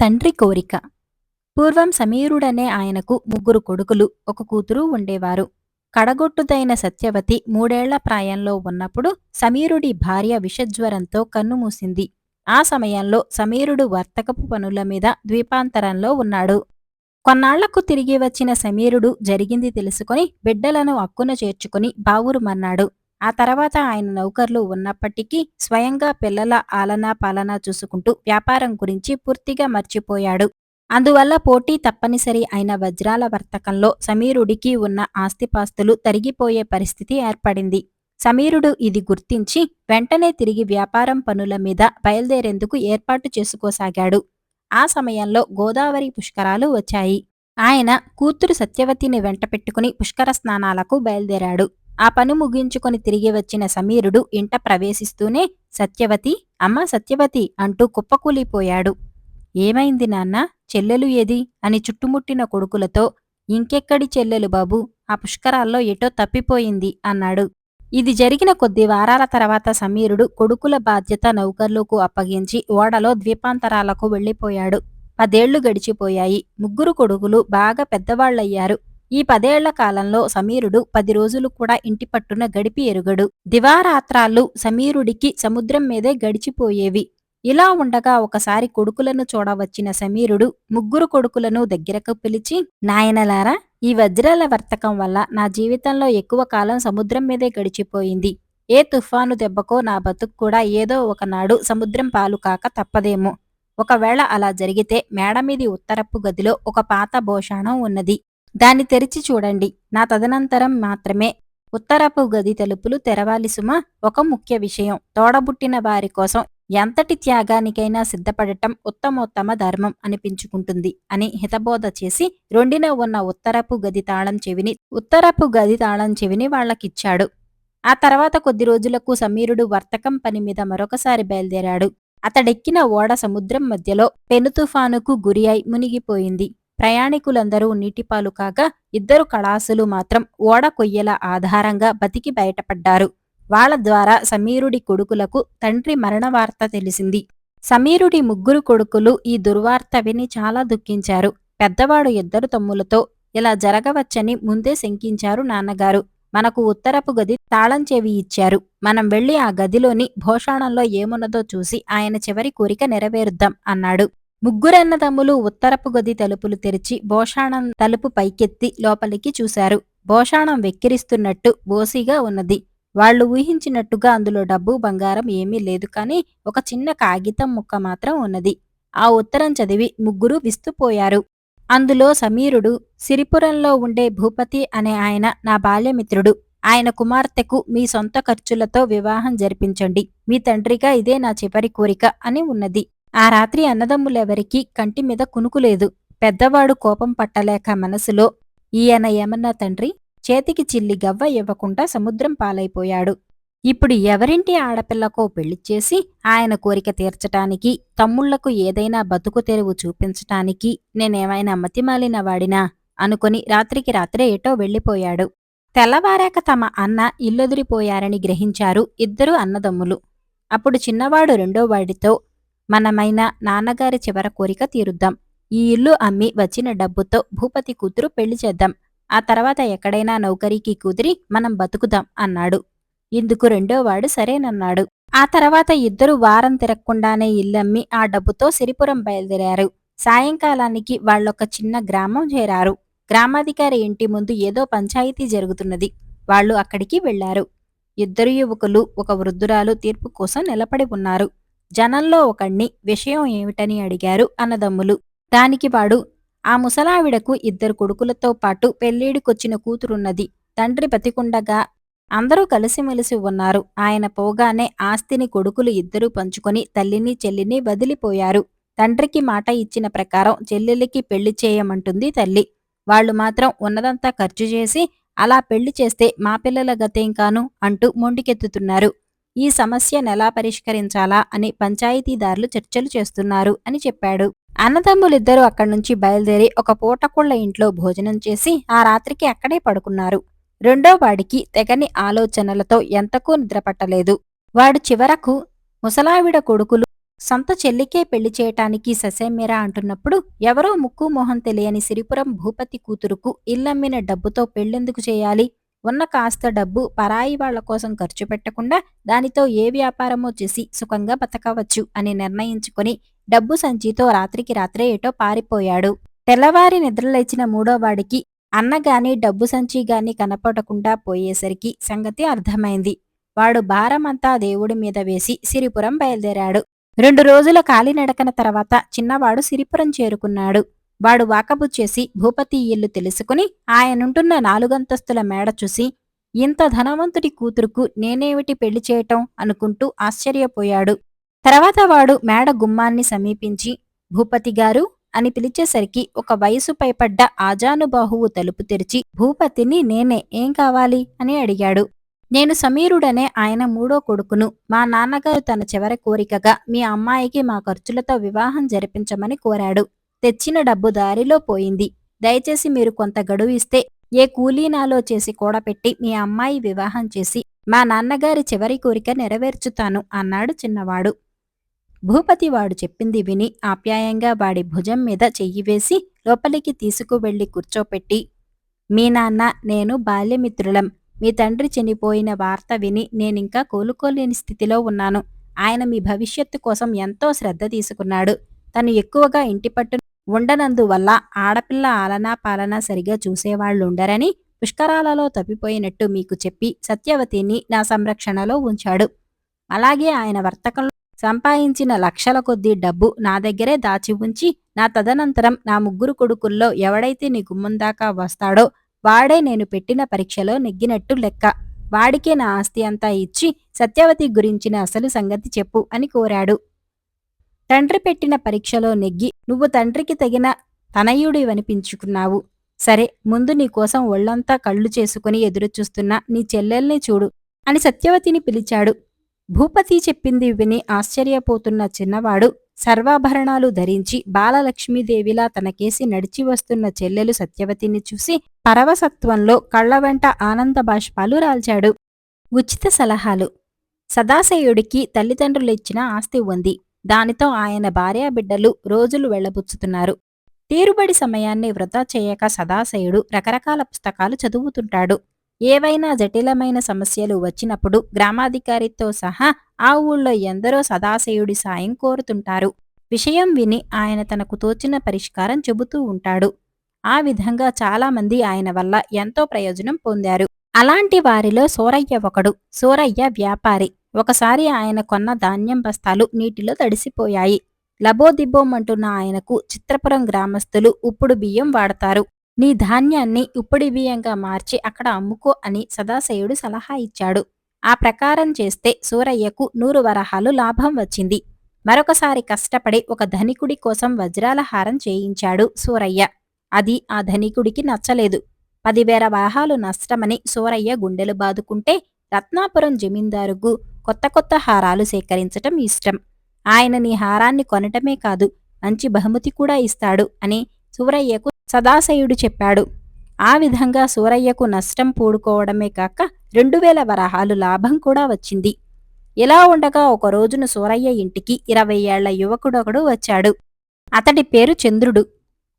తండ్రి కోరిక. పూర్వం సమీరుడనే ఆయనకు ముగ్గురు కొడుకులు ఒక కూతురు ఉండేవారు. కడగొట్టుదైన సత్యవతి మూడేళ్ళ ప్రాయంలో ఉన్నప్పుడు సమీరుడి భార్య విషజ్వరంతో కన్నుమూసింది ఆ సమయంలో సమీరుడు వర్తకపు పనుల మీద ద్వీపాంతరంలో ఉన్నాడు. కొన్నాళ్ళకు తిరిగి వచ్చిన సమీరుడు జరిగింది తెలుసుకొని బిడ్డలను అక్కున చేర్చుకుని బావురుమన్నాడు ఆ తర్వాత ఆయన నౌకర్లు ఉన్నప్పటికీ స్వయంగా పిల్లల ఆలనా పాలనా చూసుకుంటూ వ్యాపారం గురించి పూర్తిగా మర్చిపోయాడు. అందువల్ల పోటీ తప్పనిసరి అయిన వజ్రాల వర్తకంలో సమీరుడికి ఉన్న ఆస్తిపాస్తులు తరిగిపోయే పరిస్థితి ఏర్పడింది. సమీరుడు ఇది గుర్తించి వెంటనే తిరిగి వ్యాపారం పనుల మీద బయలుదేరేందుకు ఏర్పాటు చేసుకోసాగాడు. ఆ సమయంలో గోదావరి పుష్కరాలు వచ్చాయి. ఆయన కూతురు సత్యవతిని వెంట పెట్టుకుని పుష్కర స్నానాలకు బయలుదేరాడు. ఆ పని ముగించుకొని తిరిగి వచ్చిన సమీరుడు ఇంట ప్రవేశిస్తూనే సత్యవతి అమ్మ సత్యవతి అంటూ కుప్పకూలిపోయాడు. ఏమైంది నాన్న? చెల్లెలు ఏది? అని చుట్టుముట్టిన కొడుకులతో ఇంకెక్కడి చెల్లెలు బాబు? ఆ పుష్కరాల్లో ఎటో తప్పిపోయింది అన్నాడు. ఇది జరిగిన కొద్ది వారాల తర్వాత సమీరుడు కొడుకుల బాధ్యత నౌకర్లకు అప్పగించి ఓడలో ద్వీపాంతరాలకు వెళ్ళిపోయాడు పదేళ్ళు గడిచిపోయాయి. ముగ్గురు కొడుకులు బాగా పెద్దవాళ్ళయ్యారు ఈ పదేళ్ళ కాలంలో సమీరుడు పది రోజులు కూడా ఇంటి పట్టున గడిపి ఎరుగడు. దివారాత్రాలు సమీరుడికి సముద్రం మీదే గడిచిపోయేవి. ఇలా ఉండగా ఒకసారి కొడుకులను చూడవచ్చిన సమీరుడు ముగ్గురు కొడుకులను దగ్గరకు పిలిచి నాయనలారా ఈ వజ్రాల వర్తకం వల్ల నా జీవితంలో ఎక్కువ కాలం సముద్రం మీదే గడిచిపోయింది. ఏ తుఫాను దెబ్బకో నా బతుకు కూడా ఏదో ఒకనాడు సముద్రం పాలు కాక తప్పదేమో. ఒకవేళ అలా జరిగితే మేడమీది ఉత్తరపు గదిలో ఒక పాత భోషాణం ఉన్నది. దాన్ని తెరిచి చూడండి. నా తదనంతరం మాత్రమే ఉత్తరపు గది తలుపులు తెరవాలి సుమ. ఒక ముఖ్య విషయం. తోడబుట్టిన వారి కోసం ఎంతటి త్యాగానికైనా సిద్ధపడటం ఉత్తమోత్తమ ధర్మం అనిపించుకుంటుంది అని హితబోధ చేసి రెండిన ఉన్న ఉత్తరపు గది తాళం చెవిని ఉత్తరపు గది తాళం చెవిని వాళ్ళకిచ్చాడు. ఆ తర్వాత కొద్ది రోజులకు సమీరుడు వర్తకం పని మీద మరొకసారి బయలుదేరాడు. అతడెక్కిన ఓడ సముద్రం మధ్యలో పెను తుఫానుకు గురి అయి మునిగిపోయింది. ప్రయాణికులందరూ నీటిపాలు కాగా ఇద్దరు కళాసులు మాత్రం ఓడ కొయ్యల ఆధారంగా బతికి బయటపడ్డారు. వాళ్ళ ద్వారా సమీరుడి కొడుకులకు తండ్రి మరణ వార్త తెలిసింది. సమీరుడి ముగ్గురు కొడుకులు ఈ దుర్వార్త విని చాలా దుఃఖించారు. పెద్దవాడు ఇద్దరు తమ్ములతో ఇలా జరగవచ్చని ముందే శంకించారు నాన్నగారు. మనకు ఉత్తరపు గది తాళం చెవి ఇచ్చారు. మనం వెళ్ళి ఆ గదిలోని భోషాణంలో ఏమున్నదో చూసి ఆయన చివరి కోరిక నెరవేరుద్దాం అన్నాడు. ముగ్గురన్నదమ్ములు ఉత్తరపు గది తలుపులు తెరిచి భోషాణం తలుపు పైకెత్తి లోపలికి చూశారు. భోషాణం వెక్కిరిస్తున్నట్టు బోసిగా ఉన్నది. వాళ్ళు ఊహించినట్టుగా అందులో డబ్బు బంగారం ఏమీ లేదు కానీ ఒక చిన్న కాగితం ముక్క మాత్రం ఉన్నది. ఆ ఉత్తరం చదివి ముగ్గురు విస్తుపోయారు. అందులో సమీరుడు సిరిపురంలో ఉండే భూపతి అనే ఆయన నా బాల్యమిత్రుడు. ఆయన కుమార్తెకు మీ సొంత ఖర్చులతో వివాహం జరిపించండి. మీ తండ్రిగా ఇదే నా చివరి కోరిక అని ఉన్నది. ఆ రాత్రి అన్నదమ్ములెవరికీ కంటి మీద కునుకులేదు పెద్దవాడు కోపం పట్టలేక మనసులో ఈయన ఏమన్నా తండ్రి? చేతికి చిల్లి గవ్వ ఇవ్వకుండా సముద్రం పాలైపోయాడు. ఇప్పుడు ఎవరింటి ఆడపిల్లకో పెళ్ళిచేసి ఆయన కోరిక తీర్చటానికి తమ్ముళ్ళకు ఏదైనా బతుకు తెరువు చూపించటానికి నేనేమైనా మతిమాలిన వాడినా అనుకుని రాత్రికి రాత్రే ఎటో వెళ్ళిపోయాడు తెల్లవారాక తమ అన్న ఇల్లొదిరిపోయారని గ్రహించారు ఇద్దరు అన్నదమ్ములు. అప్పుడు చిన్నవాడు రెండో వాడితో మనమైన నాన్నగారి చివర కోరిక తీరుద్దాం. ఈ ఇల్లు అమ్మి వచ్చిన డబ్బుతో భూపతి కూతురు పెళ్ళి చేద్దాం. ఆ తర్వాత ఎక్కడైనా నౌకరీకి కుదిరి మనం బతుకుదాం అన్నాడు. ఇందుకు రెండోవాడు సరేనన్నాడు. ఆ తర్వాత ఇద్దరు వారం తిరగకుండానే ఇల్లమ్మి ఆ డబ్బుతో సిరిపురం బయలుదేరారు. సాయంకాలానికి వాళ్ళొక చిన్న గ్రామం చేరారు. గ్రామాధికారి ఇంటి ముందు ఏదో పంచాయతీ జరుగుతున్నది. వాళ్ళు అక్కడికి వెళ్ళారు ఇద్దరు యువకులు ఒక వృద్ధురాలు తీర్పు కోసం నిలబడి ఉన్నారు. జనంలో ఒకణ్ణి విషయం ఏమిటని అడిగారు అన్నదమ్ములు. దానికి వాడు ఆ ముసలావిడకు ఇద్దరు కొడుకులతో పాటు పెళ్ళిడికొచ్చిన కూతురున్నది. తండ్రి బతికుండగా అందరూ కలిసిమెలిసి ఉన్నారు. ఆయన పోగానే ఆస్తిని కొడుకులు ఇద్దరూ పంచుకొని తల్లిని చెల్లిని వదిలిపోయారు. తండ్రికి మాట ఇచ్చిన ప్రకారం చెల్లెలికి పెళ్ళి చేయమంటుంది తల్లి. వాళ్ళు మాత్రం ఉన్నదంతా ఖర్చు చేసి అలా పెళ్ళి చేస్తే మా పిల్లల గతేం కాను? అంటూ మొండికెత్తుతున్నారు. ఈ సమస్యనెలా పరిష్కరించాలా అని పంచాయతీదారులు చర్చలు చేస్తున్నారు అని చెప్పాడు. అన్నదమ్ములిద్దరూ అక్కడి నుంచి బయలుదేరి ఒక పూటకుళ్ళ ఇంట్లో భోజనం చేసి ఆ రాత్రికి అక్కడే పడుకున్నారు. రెండో వాడికి తెగని ఆలోచనలతో ఎంతకూ నిద్రపట్టలేదు. వాడు చివరకు ముసలావిడ కొడుకులు సొంత చెల్లికే పెళ్ళి చేయటానికి ససేమిరా అంటున్నప్పుడు ఎవరో ముక్కు మొహం తెలియని సిరిపురం భూపతి కూతురుకు ఇల్లమ్మిన డబ్బుతో పెళ్ళెందుకు చేయాలి? ఉన్న కాస్త డబ్బు పరాయి వాళ్ళ కోసం ఖర్చు పెట్టకుండా దానితో ఏ వ్యాపారమో చేసి సుఖంగా బతకవచ్చు అని నిర్ణయించుకుని డబ్బు సంచితో రాత్రికి రాత్రే ఏటో పారిపోయాడు. తెల్లవారి నిద్రలేచిన మూడోవాడికి అన్నగాని డబ్బు సంచి గాని కనపడకుండా పోయేసరికి సంగతి అర్థమైంది. వాడు భారమంతా దేవుడి మీద వేసి సిరిపురం బయలుదేరాడు. రెండు రోజుల కాలినడకన తర్వాత చిన్నవాడు సిరిపురం చేరుకున్నాడు. వాడు వాకబుచ్చేసి భూపతి ఇల్లు తెలుసుకుని ఆయనుంటున్న నాలుగంతస్తుల మేడ చూసి ఇంత ధనవంతుడి కూతురుకు నేనేమిటి పెళ్ళి చేయటం? అనుకుంటూ ఆశ్చర్యపోయాడు. తర్వాత వాడు మేడ గుమ్మాన్ని సమీపించి భూపతి గారు అని పిలిచేసరికి ఒక వయసు పైపడ్డ ఆజానుబాహువు తలుపు తెరిచి భూపతిని నేనే ఏం కావాలి? అని అడిగాడు. నేను సమీరుడనే ఆయన మూడో కొడుకును. మా నాన్నగారు తన చివరి కోరికగా మీ అమ్మాయికి మా ఖర్చులతో వివాహం జరిపించమని కోరాడు. తెచ్చిన డబ్బు దారిలో పోయింది. దయచేసి మీరు కొంత గడువు ఇస్తే ఏ కూలీనాలో చేసి కూడపెట్టి మీ అమ్మాయి వివాహం చేసి మా నాన్నగారి చివరి కోరిక నెరవేర్చుతాను అన్నాడు చిన్నవాడు. భూపతి వాడు చెప్పింది విని ఆప్యాయంగా వాడి భుజం మీద చెయ్యి వేసి లోపలికి తీసుకువెళ్ళి కూర్చోపెట్టి మీ నాన్న నేను బాల్యమిత్రులం. మీ తండ్రి చనిపోయిన వార్త విని నేనింకా కోలుకోలేని స్థితిలో ఉన్నాను. ఆయన మీ భవిష్యత్తు కోసం ఎంతో శ్రద్ధ తీసుకున్నాడు. తను ఎక్కువగా ఇంటి పట్టు ఉండనందువల్ల ఆడపిల్ల ఆలనా పాలనా సరిగా చూసేవాళ్ళుండరని పుష్కరాలలో తప్పిపోయినట్టు మీకు చెప్పి సత్యవతిని నా సంరక్షణలో ఉంచాడు. అలాగే ఆయన వర్తకంలో సంపాదించిన లక్షల కొద్దీ డబ్బు నా దగ్గరే దాచి ఉంచి నా తదనంతరం నా ముగ్గురు కొడుకుల్లో ఎవడైతే నీ గుమ్మం దాకా వస్తాడో వాడే నేను పెట్టిన పరీక్షలో నెగ్గినట్టు లెక్క. వాడికే నా ఆస్తి అంతా ఇచ్చి సత్యవతి గురించిన అసలు సంగతి చెప్పు అని కోరాడు. తండ్రి పెట్టిన పరీక్షలో నెగ్గి నువ్వు తండ్రికి తగిన తనయుడి వనిపించుకున్నావు సరే ముందు నీకోసం ఒళ్ళంతా కళ్ళు చేసుకుని ఎదురుచూస్తున్న నీ చెల్లెల్ని చూడు అని సత్యవతిని పిలిచాడు. భూపతి చెప్పింది విని ఆశ్చర్యపోతున్న చిన్నవాడు సర్వాభరణాలు ధరించి బాలలక్ష్మీదేవిలా తనకేసి నడిచి వస్తున్న చెల్లెలు సత్యవతిని చూసి పరవసత్వంలో కళ్ళ వెంట ఆనంద బాష్పాలు రాల్చాడు. ఉచిత సలహాలు. సదాశయుడికి తల్లిదండ్రులిచ్చిన ఆస్తి ఉంది. దానితో ఆయన భార్యా బిడ్డలు రోజులు వెళ్ళబుచ్చుతున్నారు. తీరుబడి సమయాన్ని వృధా చేయక సదాశయుడు రకరకాల పుస్తకాలు చదువుతుంటాడు. ఏవైనా జటిలమైన సమస్యలు వచ్చినప్పుడు గ్రామాధికారితో సహా ఆ ఊళ్ళో ఎందరో సదాశయుడి సాయం కోరుతుంటారు. విషయం విని ఆయన తనకు తోచిన పరిష్కారం చెబుతూ ఉంటాడు. ఆ విధంగా చాలామంది ఆయన వల్ల ఎంతో ప్రయోజనం పొందారు. అలాంటి వారిలో సూరయ్య ఒకడు సూరయ్య వ్యాపారి. ఒకసారి ఆయన కొన్న ధాన్యం బస్తాలు నీటిలో తడిసిపోయాయి. లబోదిబ్బోమంటున్న ఆయనకు చిత్రపురం గ్రామస్తులు ఉప్పుడు బియ్యం వాడతారు. నీ ధాన్యాన్ని ఉప్పుడి బియ్యంగా మార్చి అక్కడ అమ్ముకో అని సదాశయుడు సలహా ఇచ్చాడు. ఆ ప్రకారం చేస్తే సూరయ్యకు నూరు వరహాలు లాభం వచ్చింది. మరొకసారి కష్టపడి ఒక ధనికుడి కోసం వజ్రాల హారం చేయించాడు సూరయ్య. అది ఆ ధనికుడికి నచ్చలేదు. పదివేల వరహాలు నష్టమని సూరయ్య గుండెలు బాదుకుంటే రత్నాపురం జమీందారుకు కొత్త కొత్త హారాలు సేకరించటం ఇష్టం. ఆయన నీ హారాన్ని కొనటమే కాదు మంచి బహుమతి కూడా ఇస్తాడు అని సూరయ్యకు సదాశయుడు చెప్పాడు. ఆ విధంగా సూరయ్యకు నష్టం పూడుకోవడమే కాక రెండు వేల వరహాలు లాభం కూడా వచ్చింది. ఇలా ఉండగా ఒక రోజున సూరయ్య ఇంటికి ఇరవై ఏళ్ళ యువకుడొకడు వచ్చాడు. అతడి పేరు చంద్రుడు.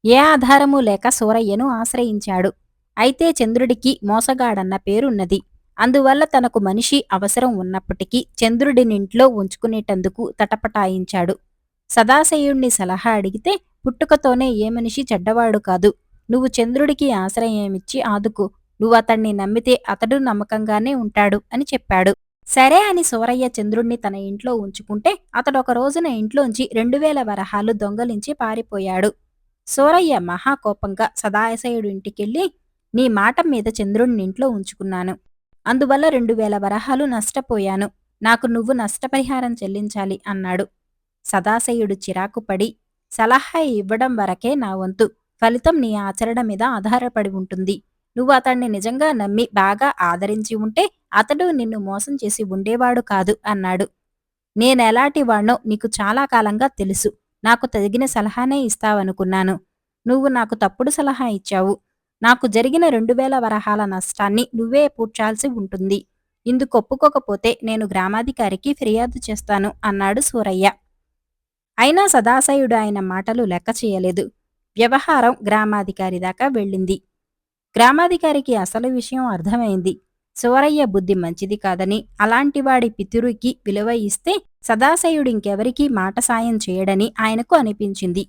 ఏ ఆధారమూ లేక సూరయ్యను ఆశ్రయించాడు. అయితే చంద్రుడికి మోసగాడన్న పేరున్నది. అందువల్ల తనకు మనిషి అవసరం ఉన్నప్పటికీ చంద్రుడినింట్లో ఉంచుకునేటందుకు తటపటాయించాడు. సదాశయుణ్ణి సలహా అడిగితే పుట్టుకతోనే ఏ మనిషి చెడ్డవాడు కాదు. నువ్వు చంద్రుడికి ఆశ్రయమిచ్చి ఆదుకు. నువ్వు అతణ్ణి నమ్మితే అతడు నమ్మకంగానే ఉంటాడు అని చెప్పాడు. సరే అని సూరయ్య చంద్రుణ్ణి తన ఇంట్లో ఉంచుకుంటే అతడు ఒక రోజున ఇంట్లోంచి రెండు వేల వరహాలు దొంగలించి పారిపోయాడు. సూరయ్య మహాకోపంగా సదాశయుడి ఇంటికెళ్ళి నీ మాట మీద చంద్రుణ్ణి ఇంట్లో ఉంచుకున్నాను. అందువల్ల రెండు వేల వరహాలు నష్టపోయాను. నాకు నువ్వు నష్టపరిహారం చెల్లించాలి అన్నాడు. సదాశయుడు చిరాకుపడి సలహా ఇవ్వడం వరకే నా వంతు. ఫలితం నీ ఆచరణ మీద ఆధారపడి ఉంటుంది. నువ్వు అతన్ని నిజంగా నమ్మి బాగా ఆదరించి ఉంటే అతడు నిన్ను మోసం చేసి ఉండేవాడు కాదు అన్నాడు. నేనెలాంటి వాణ్ణో నీకు చాలా కాలంగా తెలుసు. నాకు తగిన సలహానే ఇస్తావనుకున్నాను. నువ్వు నాకు తప్పుడు సలహా ఇచ్చావు. నాకు జరిగిన రెండు వేల వరహాల నష్టాన్ని నువ్వే పూడ్చాల్సి ఉంటుంది. ఇందుకు ఒప్పుకోకపోతే నేను గ్రామాధికారికి ఫిర్యాదు చేస్తాను అన్నాడు సూరయ్య. అయినా సదాశయుడు ఆయన మాటలు లెక్క చేయలేదు. వ్యవహారం గ్రామాధికారి దాకా వెళ్ళింది. గ్రామాధికారికి అసలు విషయం అర్థమైంది. సూరయ్య బుద్ధి మంచిది కాదని అలాంటివాడి పితురికి విలువ ఇస్తే సదాశయుడింకెవరికీ మాట సాయం చేయడని ఆయనకు అనిపించింది.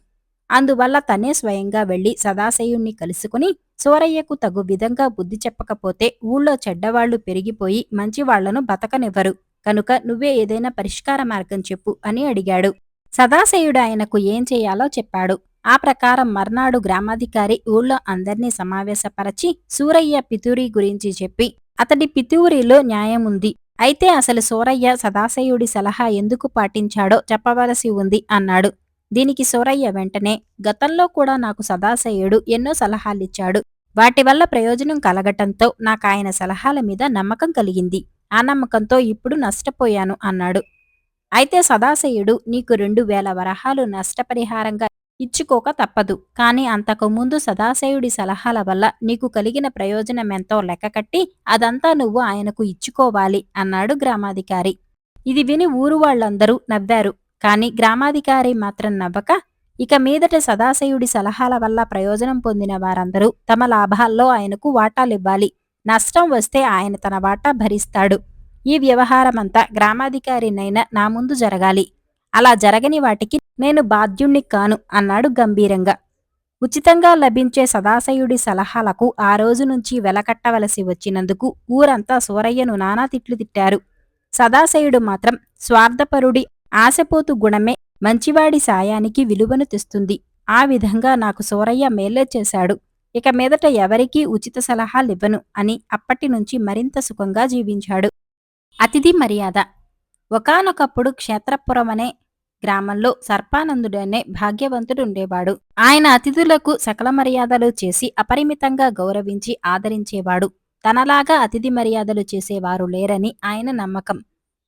అందువల్ల తనే స్వయంగా వెళ్ళి సదాశయుణ్ణి కలుసుకుని సూరయ్యకు తగు విధంగా బుద్ధి చెప్పకపోతే ఊళ్ళో చెడ్డవాళ్ళు పెరిగిపోయి మంచివాళ్ళను బతకనివ్వరు. కనుక నువ్వే ఏదైనా పరిష్కార మార్గం చెప్పు అని అడిగాడు. సదాశయుడు ఆయనకు ఏం చేయాలో చెప్పాడు. ఆ ప్రకారం మర్నాడు గ్రామాధికారి ఊళ్ళో అందర్నీ సమావేశపరచి సూరయ్య పితూరి గురించి చెప్పి అతడి పితూరిలో న్యాయముంది అయితే అసలు సూరయ్య సదాశయుడి సలహా ఎందుకు పాటించాడో చెప్పవలసి ఉంది అన్నాడు. దీనికి సూరయ్య వెంటనే గతంలో కూడా నాకు సదాశయుడు ఎన్నో సలహాలిచ్చాడు. వాటి వల్ల ప్రయోజనం కలగటంతో నాకు ఆయన సలహాల మీద నమ్మకం కలిగింది. ఆ నమ్మకంతో ఇప్పుడు నష్టపోయాను అన్నాడు. అయితే సదాశయుడు నీకు రెండు వేల వరహాలు నష్టపరిహారంగా ఇచ్చుకోక తప్పదు. కాని అంతకుముందు సదాశయుడి సలహాల వల్ల నీకు కలిగిన ప్రయోజనమెంతో లెక్కకట్టి అదంతా నువ్వు ఆయనకు ఇచ్చుకోవాలి అన్నాడు గ్రామాధికారి. ఇది విని ఊరు వాళ్ళందరూ నవ్వారు. కాని గ్రామాధికారి మాత్రం నవ్వక ఇక మీదట సదాశయుడి సలహాల వల్ల ప్రయోజనం పొందిన వారందరూ తమ లాభాల్లో ఆయనకు వాటాలివ్వాలి నష్టం వస్తే ఆయన తన వాటా భరిస్తాడు. ఈ వ్యవహారమంతా గ్రామాధికారినైనా నా ముందు జరగాలి. అలా జరగని వాటికి నేను బాధ్యుణ్ణి కాను అన్నాడు గంభీరంగా. ఉచితంగా లభించే సదాశయుడి సలహాలకు ఆ రోజు నుంచి వెలకట్టవలసి వచ్చినందుకు ఊరంతా సూరయ్యను నానా తిట్లు తిట్టారు. సదాశయుడు మాత్రం స్వార్థపరుడి ఆశపోతు గుణమే మంచివాడి సాయానికి విలువను తెస్తుంది. ఆ విధంగా నాకు సూరయ్య మేలే చేశాడు. ఇక మీదట ఎవరికీ ఉచిత సలహాలివ్వను అని అప్పటి నుంచి మరింత సుఖంగా జీవించాడు. అతిథి మర్యాద. ఒకానొకప్పుడు క్షేత్రపురం అనే గ్రామంలో సర్పానందుడు అనే భాగ్యవంతుడు ఉండేవాడు ఆయన అతిథులకు సకల మర్యాదలు చేసి అపరిమితంగా గౌరవించి ఆదరించేవాడు. తనలాగా అతిథి మర్యాదలు చేసేవారు లేరని ఆయన నమ్మకం.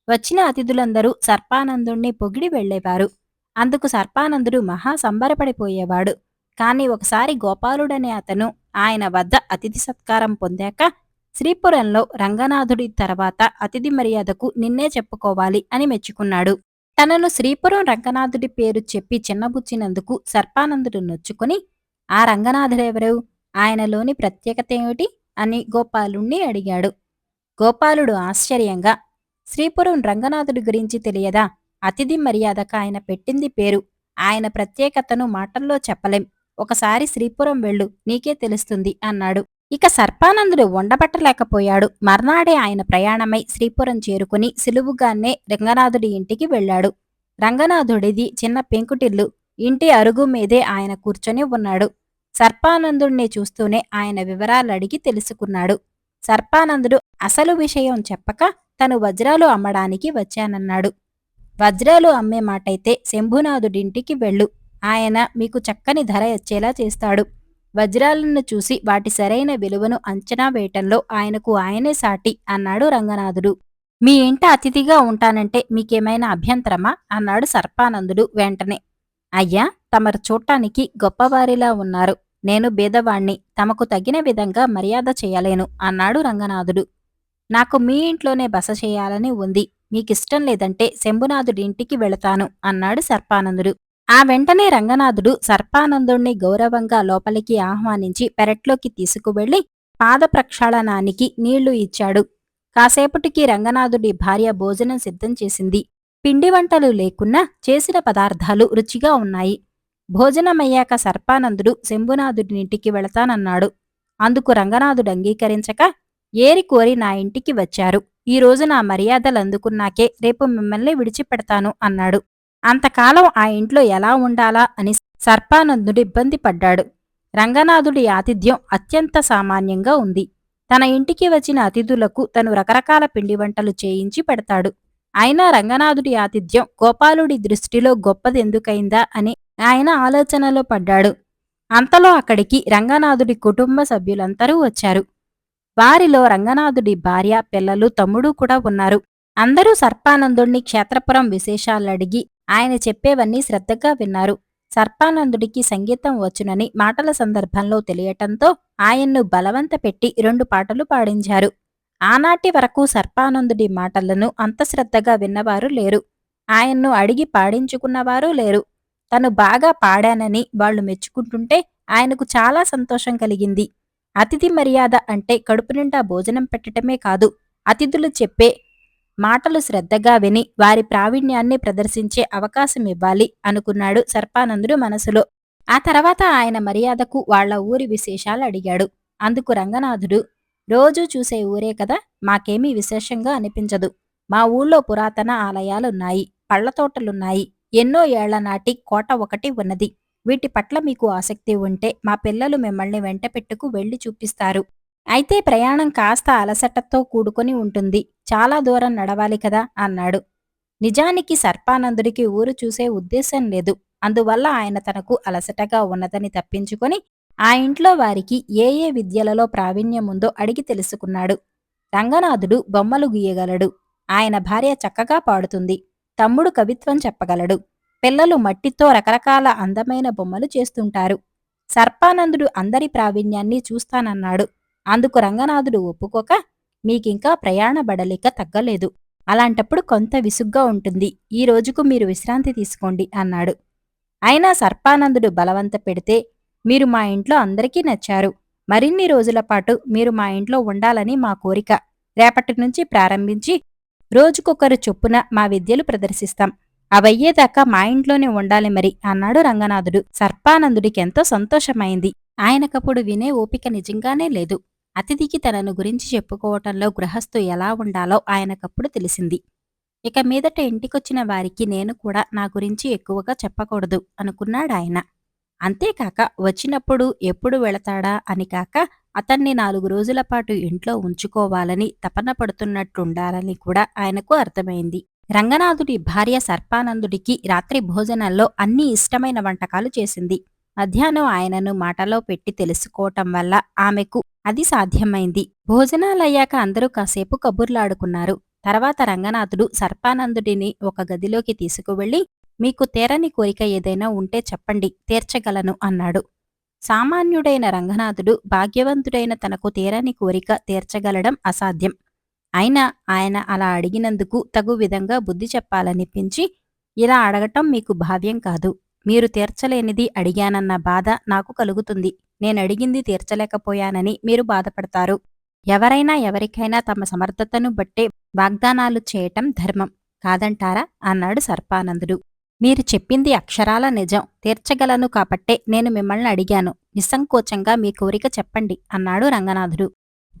వచ్చిన అతిథులందరూ సర్పానందుణ్ణి పొగిడి వెళ్ళేవారు అందుకు సర్పానందుడు మహా సంబరపడిపోయేవాడు. కాని ఒకసారి గోపాలుడనే అతను ఆయన వద్ద అతిథి సత్కారం పొందాక శ్రీపురంలో రంగనాథుడి తర్వాత అతిథి మర్యాదకు నిన్నే చెప్పుకోవాలి అని మెచ్చుకున్నాడు. తనను శ్రీపురం రంగనాథుడి పేరు చెప్పి చిన్నబుచ్చినందుకు సర్పానందుడు నొచ్చుకుని ఆ రంగనాథుడెవరు ఆయనలోని ప్రత్యేకత ఏమిటి? అని గోపాలుణ్ణి అడిగాడు. గోపాలుడు ఆశ్చర్యంగా శ్రీపురం రంగనాథుడి గురించి తెలియదా? అతిథి మర్యాదకు ఆయన పెట్టింది పేరు. ఆయన ప్రత్యేకతను మాటల్లో చెప్పలేం. ఒకసారి శ్రీపురం వెళ్ళు నీకే తెలుస్తుంది అన్నాడు. ఇక సర్పానందుడు ఉండబట్టలేకపోయాడు మర్నాడే ఆయన ప్రయాణమై శ్రీపురం చేరుకుని సులువుగానే రంగనాథుడి ఇంటికి వెళ్ళాడు. రంగనాథుడిది చిన్న పెంకుటిల్లు. ఇంటి అరుగు మీదే ఆయన కూర్చొని ఉన్నాడు. సర్పానందుణ్ణి చూస్తూనే ఆయన వివరాలడిగి తెలుసుకున్నాడు. సర్పానందుడు అసలు విషయం చెప్పక తను వజ్రాలు అమ్మడానికి వచ్చానన్నాడు. వజ్రాలు అమ్మే మాటైతే శంభునాథుడింటికి వెళ్ళు. ఆయన మీకు చక్కని ధర ఇచ్చేలా చేస్తాడు. వజ్రాలను చూసి వాటి సరైన విలువను అంచనా వేయటంలో ఆయనకు ఆయనే సాటి అన్నాడు రంగనాథుడు. మీ ఇంట అతిథిగా ఉంటానంటే మీకేమైనా అభ్యంతరమా? అన్నాడు సర్పానందుడు వెంటనే. అయ్యా తమరు చూడటానికి గొప్పవారిలా ఉన్నారు. నేను బీదవాణ్ణి తమకు తగిన విధంగా మర్యాద చేయలేను అన్నాడు రంగనాథుడు. నాకు మీ ఇంట్లోనే బస చేయాలని ఉంది మీకిష్టం లేదంటే శంభునాథుడి ఇంటికి వెళతాను అన్నాడు సర్పానందుడు. ఆ వెంటనే రంగనాథుడు సర్పానందుణ్ణి గౌరవంగా లోపలికి ఆహ్వానించి పెరట్లోకి తీసుకువెళ్ళి పాద ప్రక్షాళనానికి నీళ్ళు ఇచ్చాడు. కాసేపటికి రంగనాథుడి భార్య భోజనం సిద్ధం చేసింది. పిండి వంటలు లేకున్నా చేసిన పదార్థాలు రుచిగా ఉన్నాయి. భోజనమయ్యాక సర్పానందుడు శంభునాథుడినింటికి వెళతానన్నాడు. అందుకు రంగనాథుడు అంగీకరించక ఏరి కోరి నా ఇంటికి వచ్చారు. ఈ రోజు నా మర్యాదలు అందుకున్నాకే రేపు మిమ్మల్ని విడిచిపెడతాను అన్నాడు. అంతకాలం ఆ ఇంట్లో ఎలా ఉండాలా అని సర్పానందుడు ఇబ్బంది పడ్డాడు. రంగనాథుడి ఆతిథ్యం అత్యంత సామాన్యంగా ఉంది. తన ఇంటికి వచ్చిన అతిథులకు తను రకరకాల పిండి వంటలు చేయించి పెడతాడు. అయినా రంగనాథుడి ఆతిథ్యం గోపాలుడి దృష్టిలో గొప్పదెందుకైందా అని ఆయన ఆలోచనలో పడ్డాడు. అంతలో అక్కడికి రంగనాథుడి కుటుంబ సభ్యులందరూ వచ్చారు. వారిలో రంగనాథుడి భార్య పిల్లలు తమ్ముడు కూడా ఉన్నారు. అందరూ సర్పానందుణ్ణి క్షేత్రపురం విశేషాలడిగి ఆయన చెప్పేవన్నీ శ్రద్ధగా విన్నారు. సర్పానందుడికి సంగీతం వచ్చునని మాటల సందర్భంలో తెలియటంతో ఆయన్ను బలవంత పెట్టి రెండు పాటలు పాడించారు. ఆనాటి వరకు సర్పానందుడి మాటలను అంత శ్రద్ధగా విన్నవారు లేరు. ఆయన్ను అడిగి పాడించుకున్నవారు లేరు. తను బాగా పాడానని వాళ్ళు మెచ్చుకుంటుంటే ఆయనకు చాలా సంతోషం కలిగింది. అతిథి మర్యాద అంటే కడుపు నిండా భోజనం పెట్టటమే కాదు అతిథులు చెప్పే మాటలు శ్రద్ధగా విని వారి ప్రావీణ్యాన్ని ప్రదర్శించే అవకాశం ఇవ్వాలి అనుకున్నాడు సర్పానందుడు మనసులో. ఆ తర్వాత ఆయన మర్యాదకు వాళ్ళ ఊరి విశేషాలు అడిగాడు. అందుకు రంగనాథుడు రోజూ చూసే ఊరే కదా మాకేమీ విశేషంగా అనిపించదు. మా ఊళ్ళో పురాతన ఆలయాలున్నాయి పళ్ళతోటలున్నాయి ఎన్నో ఏళ్ళ నాటి కోట ఒకటి ఉన్నది. వీటి పట్ల మీకు ఆసక్తి ఉంటే మా పిల్లలు మిమ్మల్ని వెంట పెట్టుకు వెళ్ళి చూపిస్తారు. అయితే ప్రయాణం కాస్త అలసటతో కూడుకొని ఉంటుంది. చాలా దూరం నడవాలి కదా అన్నాడు. నిజానికి సర్పానందుడికి ఊరు చూసే ఉద్దేశం లేదు. అందువల్ల ఆయన తనకు అలసటగా ఉన్నదని తప్పించుకొని ఆ ఇంట్లో వారికి ఏ ఏ విద్యలలో ప్రావీణ్యముందో అడిగి తెలుసుకున్నాడు. రంగనాథుడు బొమ్మలు గీయగలడు. ఆయన భార్య చక్కగా పాడుతుంది. తమ్ముడు కవిత్వం చెప్పగలడు. పిల్లలు మట్టితో రకరకాల అందమైన బొమ్మలు చేస్తుంటారు. సర్పానందుడు అందరి ప్రావీణ్యాన్ని చూస్తానన్నాడు. అందుకు రంగనాథుడు ఒప్పుకోక మీకింకా ప్రయాణ బడలిక తగ్గలేదు. అలాంటప్పుడు కొంత విసుగ్గా ఉంటుంది. ఈ రోజుకు మీరు విశ్రాంతి తీసుకోండి అన్నాడు. అయినా సర్పానందుడు బలవంత పెడితే మీరు మా ఇంట్లో అందరికీ నచ్చారు. మరిన్ని రోజుల పాటు మీరు మా ఇంట్లో ఉండాలని మా కోరిక. రేపటి నుంచి ప్రారంభించి రోజుకొకరు చొప్పున మా విద్యలు ప్రదర్శిస్తాం. అవయ్యేదాకా మా ఇంట్లోనే ఉండాలి మరి అన్నాడు రంగనాథుడు. సర్పానందుడికెంతో సంతోషమైంది. ఆయనకప్పుడు వినే ఓపిక నిజంగానే లేదు. అతిథికి తనను గురించి చెప్పుకోవటంలో గృహస్థు ఎలా ఉండాలో ఆయనకప్పుడు తెలిసింది. ఇక మీదట ఇంటికొచ్చిన వారికి నేను కూడా నా గురించి ఎక్కువగా చెప్పకూడదు అనుకున్నాడాయన. అంతేకాక వచ్చినప్పుడు ఎప్పుడు వెళతాడా అని కాక అతన్ని నాలుగు రోజుల పాటు ఇంట్లో ఉంచుకోవాలని తపన పడుతున్నట్టుండాలని కూడా ఆయనకు అర్థమైంది. రంగనాథుడి భార్య సర్పానందుడికి రాత్రి భోజనంలో అన్ని ఇష్టమైన వంటకాలు చేసింది. మధ్యాహ్నం ఆయనను మాటలో పెట్టి తెలుసుకోవటం వల్ల ఆమెకు అది సాధ్యమైంది. భోజనాలయ్యాక అందరూ కాసేపు కబుర్లాడుకున్నారు. తర్వాత రంగనాథుడు సర్పానందుడిని ఒక గదిలోకి తీసుకువెళ్ళి మీకు తీరని కోరిక ఏదైనా ఉంటే చెప్పండి తీర్చగలను అన్నాడు. సామాన్యుడైన రంగనాథుడు భాగ్యవంతుడైన తనకు తీరని కోరిక తీర్చగలడం అసాధ్యం. అయినా ఆయన అలా అడిగినందుకు తగు విధంగా బుద్ధి చెప్పాలనిపించి ఇలా అడగటం మీకు భావ్యం కాదు. మీరు తీర్చలేనిది అడిగానన్న బాధ నాకు కలుగుతుంది. నేనడిగింది తీర్చలేకపోయానని మీరు బాధపడతారు. ఎవరైనా ఎవరికైనా తమ సమర్థతను బట్టే వాగ్దానాలు చేయటం ధర్మం. కాదంటారా? అన్నాడు సర్పానందుడు. మీరు చెప్పింది అక్షరాల నిజం. తీర్చగలను కాబట్టే నేను మిమ్మల్ని అడిగాను. నిస్సంకోచంగా మీ కోరిక చెప్పండి అన్నాడు రంగనాథుడు.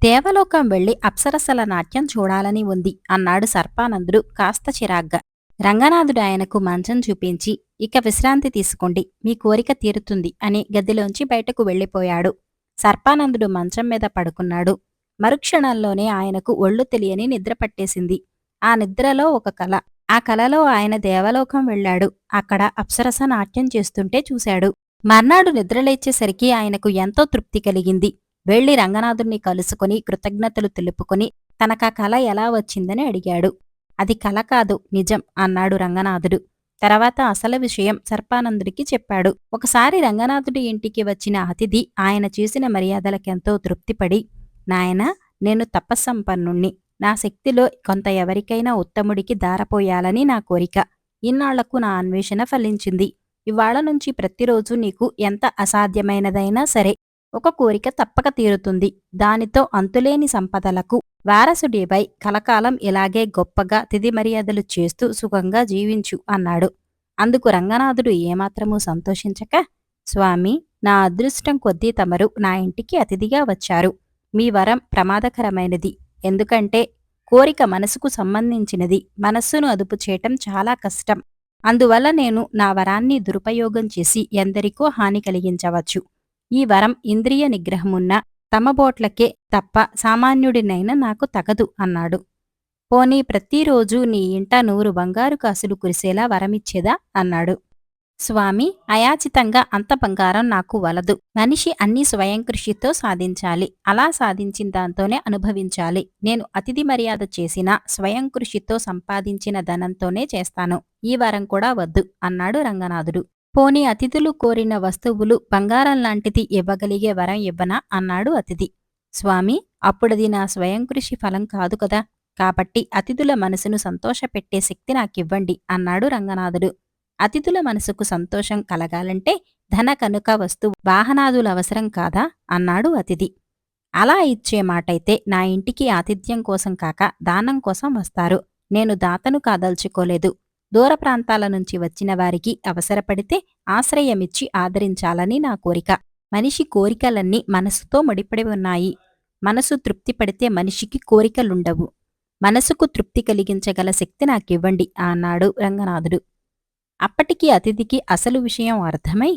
దేవలోకం వెళ్ళి అప్సరసల నాట్యం చూడాలని ఉంది అన్నాడు సర్పానందుడు కాస్త చిరాగ్గా. రంగనాథుడు ఆయనకు మంచం చూపించి ఇక విశ్రాంతి తీసుకోండి మీ కోరిక తీరుతుంది అని గదిలోంచి బయటకు వెళ్ళిపోయాడు. సర్పానందుడు మంచం మీద పడుకున్నాడు. మరుక్షణంలోనే ఆయనకు ఒళ్ళు తెలియని నిద్ర పట్టేసింది. ఆ నిద్రలో ఒక కల ఆ కలలో ఆయన దేవలోకం వెళ్ళాడు. అక్కడ అప్సరస నాట్యం చేస్తుంటే చూశాడు. మర్నాడు నిద్రలేచేసరికి ఆయనకు ఎంతో తృప్తి కలిగింది. వెళ్ళి రంగనాథుణ్ణి కలుసుకుని కృతజ్ఞతలు తెలుపుకుని తనకా కళ ఎలా వచ్చిందని అడిగాడు. అది కల కాదు నిజం అన్నాడు రంగనాథుడు. తర్వాత అసలు విషయం సర్పానందుడికి చెప్పాడు. ఒకసారి రంగనాథుడి ఇంటికి వచ్చిన అతిథి ఆయన చేసిన మర్యాదలకెంతో తృప్తిపడి నాయనా నేను తపస్సంపన్నుణ్ణి. నా శక్తిలో కొంత ఎవరికైనా ఉత్తముడికి దారపోయాలని నా కోరిక. ఇన్నాళ్ళకు నా అన్వేషణ ఫలించింది. ఇవాళ నుంచి ప్రతిరోజు నీకు ఎంత అసాధ్యమైనదైనా సరే ఒక కోరిక తప్పక తీరుతుంది. దానితో అంతులేని సంపదలకు వారసుడిపై కలకాలం ఇలాగే గొప్పగా తిథి మర్యాదలు చేస్తూ సుఖంగా జీవించు అన్నాడు. అందుకు రంగనాథుడు ఏమాత్రమూ సంతోషించక స్వామి నా అదృష్టం కొద్దీ తమరు నా ఇంటికి అతిథిగా వచ్చారు. మీ వరం ప్రమాదకరమైనది. ఎందుకంటే కోరిక మనసుకు సంబంధించినది. మనస్సును అదుపు చేయటం చాలా కష్టం. అందువల్ల నేను నా వరాన్ని దురుపయోగం చేసి ఎందరికో హాని కలిగించవచ్చు. ఈ వరం ఇంద్రియ నిగ్రహమున్న తమబోట్లకే తప్ప సామాన్యుడినైనా నాకు తగదు అన్నాడు. పోనీ ప్రతిరోజు నీ ఇంట నూరు బంగారు కాసులు కురిసేలా వరమిచ్చేదా? అన్నాడు. స్వామి అయాచితంగా అంత బంగారం నాకు వలదు. మనిషి అన్ని స్వయం కృషితో సాధించాలి. అలా సాధించిన దాంతోనే అనుభవించాలి. నేను అతిథి మర్యాద చేసిన స్వయం కృషితో సంపాదించిన ధనంతోనే చేస్తాను. ఈ వరం కూడా వద్దు అన్నాడు రంగనాథుడు. పోనీ అతిథులు కోరిన వస్తువులు బంగారం లాంటిది ఇవ్వగలిగే వరం ఇవ్వనా? అన్నాడు అతిథి. స్వామి అప్పుడది నా స్వయం కృషి ఫలం కాదు కదా. కాబట్టి అతిథుల మనసును సంతోషపెట్టే శక్తి నాకివ్వండి అన్నాడు రంగనాథుడు. అతిథుల మనసుకు సంతోషం కలగాలంటే ధన కనుక వస్తు వాహనాదులు అవసరం కాదా? అన్నాడు అతిథి. అలా ఇచ్చే మాటైతే నా ఇంటికి ఆతిథ్యం కోసం కాక దానం కోసం వస్తారు. నేను దాతను కాదల్చుకోలేదు. దూర ప్రాంతాల నుంచి వచ్చిన వారికి అవసరపడితే ఆశ్రయమిచ్చి ఆదరించాలని నా కోరిక. మనిషి కోరికలన్నీ మనసుతో ముడిపడి ఉన్నాయి. మనసు తృప్తి పడితే మనిషికి కోరికలుండవు. మనసుకు తృప్తి కలిగించగల శక్తి నాకివ్వండి అన్నాడు రంగనాథుడు. అప్పటికి అతిథికి అసలు విషయం అర్థమై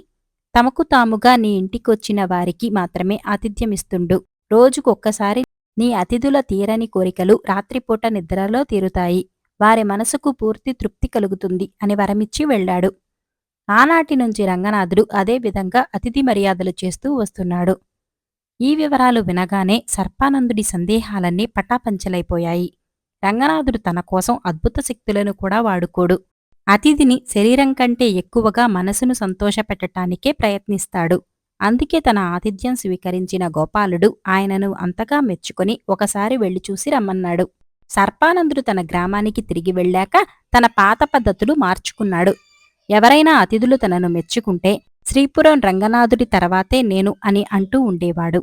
తమకు తాముగా నీ ఇంటికొచ్చిన వారికి మాత్రమే ఆతిథ్యమిస్తుండు. రోజుకొక్కసారి నీ అతిథుల తీరని కోరికలు రాత్రిపూట నిద్రలో తీరుతాయి. వారి మనసుకు పూర్తి తృప్తి కలుగుతుంది అని వరమిచ్చి వెళ్ళాడు. ఆనాటి నుంచి రంగనాథుడు అదే విధంగా అతిథి మర్యాదలు చేస్తూ వస్తున్నాడు. ఈ వివరాలు వినగానే సర్పానందుడి సందేహాలన్నీ పటాపంచలైపోయాయి. రంగనాథుడు తన కోసం అద్భుత శక్తులను కూడా వాడుకోడు. అతిథిని శరీరం కంటే ఎక్కువగా మనసును సంతోషపెట్టటానికే ప్రయత్నిస్తాడు. అందుకే తన ఆతిథ్యం స్వీకరించిన గోపాలుడు ఆయనను అంతగా మెచ్చుకొని ఒకసారి వెళ్ళి చూసి రమ్మన్నాడు. సర్పానందుడు తన గ్రామానికి తిరిగి వెళ్ళాక తన పాత పద్ధతులు మార్చుకున్నాడు. ఎవరైనా అతిథులు తనను మెచ్చుకుంటే శ్రీపురం రంగనాథుడి తర్వాతే నేను అని అంటూ ఉండేవాడు.